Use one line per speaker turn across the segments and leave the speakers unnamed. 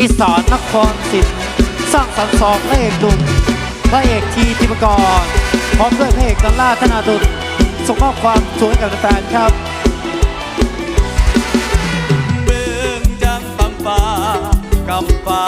อีสานนครศิลป์สร้างสรรค์สองพระเอกดุลพระเอกทีทิพกรพร้อมด้วยพระเอกดอลล่าธนาดุลส่งมอบความสวยกับแฟนครับ
เบื้องจากฟังฟ้ากำฟ้า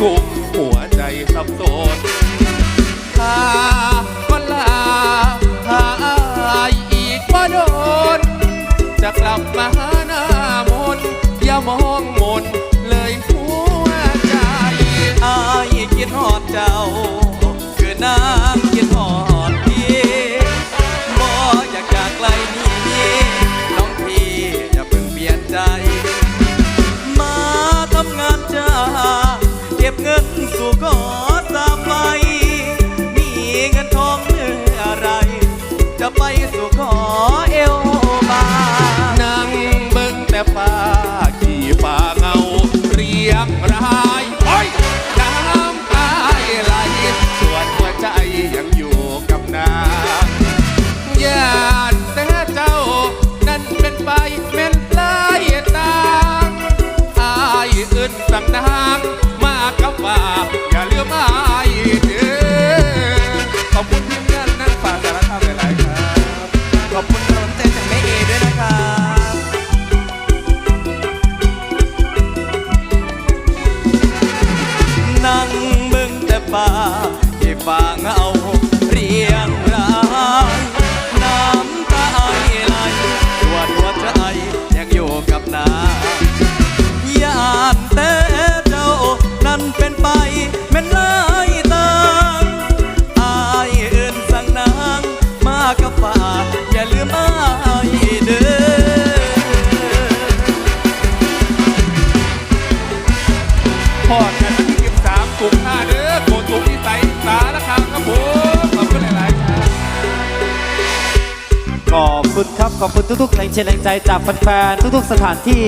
ทุ
กหัวใจสับสนหาคนลาหาอายอีกบ่โดน จะกลับมาหาหน้ามนอย่ามองมน reparo.
ฟ้าที่
ฟ้าเงา ผมที่ใสสารคามครับผมขอบคุณหลายๆครับ
ขอบคุณครับ ขอบคุณทุกๆแรงเชียร์แรงใจจากแฟนๆทุกๆสถานที่